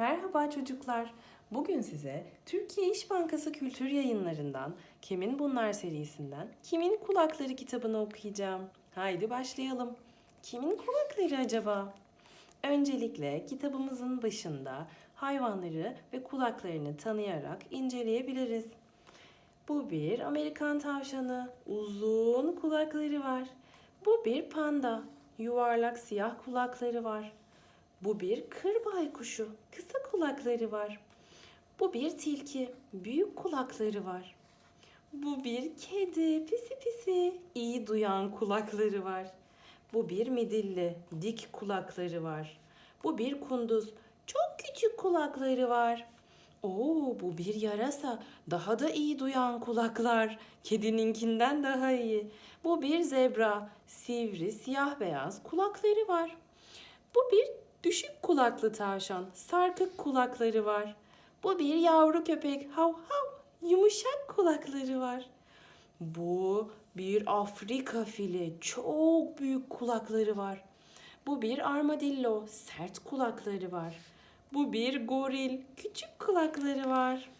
Merhaba çocuklar. Bugün size Türkiye İş Bankası Kültür Yayınlarından Kimin Bunlar serisinden Kimin Kulakları kitabını okuyacağım. Haydi başlayalım. Kimin kulakları acaba? Öncelikle kitabımızın başında hayvanları ve kulaklarını tanıyarak inceleyebiliriz. Bu bir Amerikan tavşanı. Uzun kulakları var. Bu bir panda. Yuvarlak siyah kulakları var. Bu bir kır baykuşu. Kısa kulakları var. Bu bir tilki. Büyük kulakları var. Bu bir kedi. Pisi pisi. iyi duyan kulakları var. Bu bir midilli. Dik kulakları var. Bu bir kunduz. Çok küçük kulakları var. Oo, bu bir yarasa. Daha da iyi duyan kulaklar. Kedininkinden daha iyi. Bu bir zebra. Sivri, siyah beyaz kulakları var. Bu bir kulaklı tavşan. Sarkık kulakları var. Bu bir yavru köpek. Hav hav. Yumuşak kulakları var. Bu bir Afrika fili. Çok büyük kulakları var. Bu bir armadillo. Sert kulakları var. Bu bir goril. Küçük kulakları var.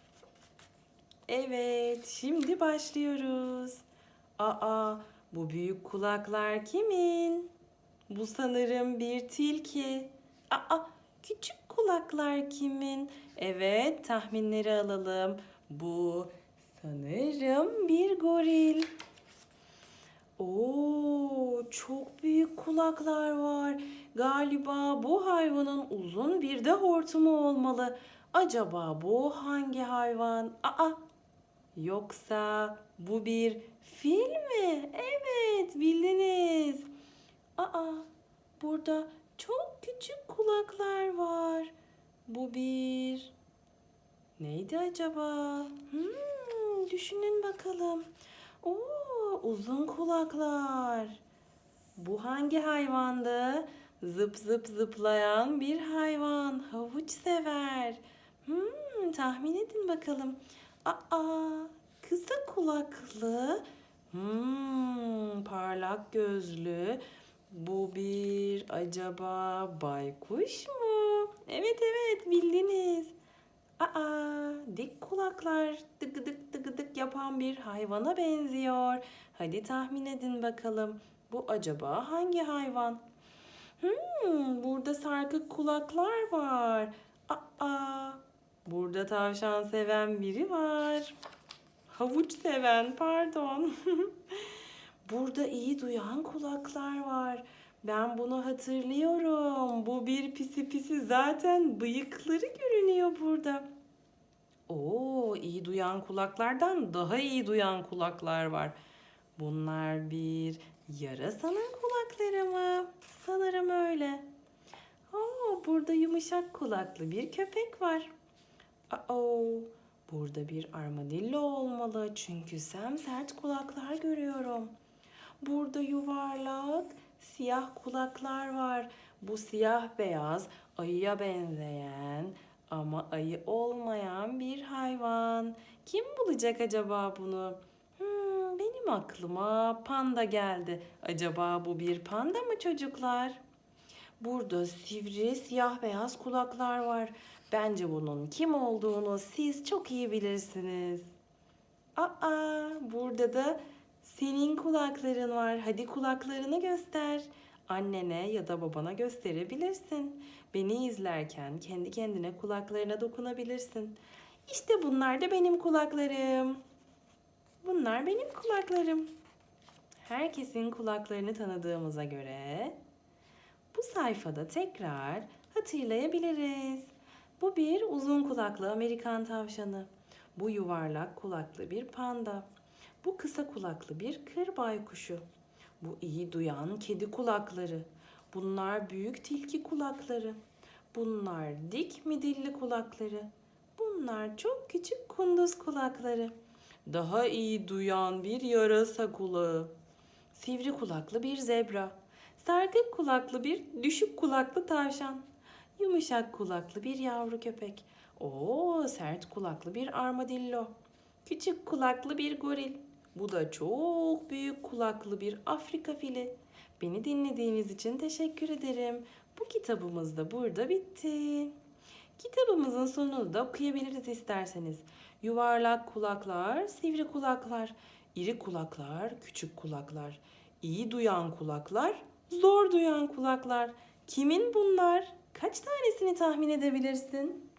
Evet, şimdi başlıyoruz. Aa, bu büyük kulaklar kimin? Bu sanırım bir tilki. Aa, küçük kulaklar kimin? Evet, tahminleri alalım. Bu sanırım bir goril. Oo, çok büyük kulaklar var. Galiba bu hayvanın uzun bir de hortumu olmalı. Acaba bu hangi hayvan? Aa, yoksa bu bir fil mi? Evet, bildiniz. Aa, burada çok küçük kulaklar var. Bu bir... Neydi acaba? Hmm, düşünün bakalım. Oo, uzun kulaklar. Bu hangi hayvandı? Zıp zıp zıplayan bir hayvan. Havuç sever. Hmm, tahmin edin bakalım. Aa, kısa kulaklı. Hmm, parlak gözlü. Bu bir acaba baykuş mu? Evet evet bildiniz. Aa, dik kulaklar dıgıdık dıgıdık yapan bir hayvana benziyor. Hadi tahmin edin bakalım. Bu acaba hangi hayvan? Hmm, burada sarkık kulaklar var. Aa, burada tavşan seven biri var. Havuç seven, pardon. burada iyi duyan kulaklar var. Ben bunu hatırlıyorum. Bu bir pisi pisi zaten bıyıkları görünüyor burada. Oo, iyi duyan kulaklardan daha iyi duyan kulaklar var. Bunlar bir yarasanın kulakları mı? Sanırım öyle. Oo, burada yumuşak kulaklı bir köpek var. Aa, burada bir armadillo olmalı çünkü sem sert kulaklar görüyorum. Burada yuvarlak siyah kulaklar var. Bu siyah beyaz ayıya benzeyen ama ayı olmayan bir hayvan. Kim bulacak acaba bunu? Hmm, benim aklıma panda geldi. Acaba bu bir panda mı çocuklar? Burada sivri siyah beyaz kulaklar var. Bence bunun kim olduğunu siz çok iyi bilirsiniz. Aa, burada da senin kulakların var. Hadi kulaklarını göster. Annene ya da babana gösterebilirsin. Beni izlerken kendi kendine kulaklarına dokunabilirsin. İşte bunlar da benim kulaklarım. Bunlar benim kulaklarım. Herkesin kulaklarını tanıdığımıza göre bu sayfada tekrar hatırlayabiliriz. Bu bir uzun kulaklı Amerikan tavşanı. Bu yuvarlak kulaklı bir panda. Bu kısa kulaklı bir kır baykuşu. Bu iyi duyan kedi kulakları. Bunlar büyük tilki kulakları. Bunlar dik midilli kulakları. Bunlar çok küçük kunduz kulakları. Daha iyi duyan bir yarasa kulağı. Sivri kulaklı bir zebra. Sarkık kulaklı bir düşük kulaklı tavşan. Yumuşak kulaklı bir yavru köpek. Oo, sert kulaklı bir armadillo. Küçük kulaklı bir goril. Bu da çok büyük kulaklı bir Afrika fili. Beni dinlediğiniz için teşekkür ederim. Bu kitabımız da burada bitti. Kitabımızın sonunu da okuyabiliriz isterseniz. Yuvarlak kulaklar, sivri kulaklar, iri kulaklar, küçük kulaklar, iyi duyan kulaklar, zor duyan kulaklar. Kimin bunlar? Kaç tanesini tahmin edebilirsin?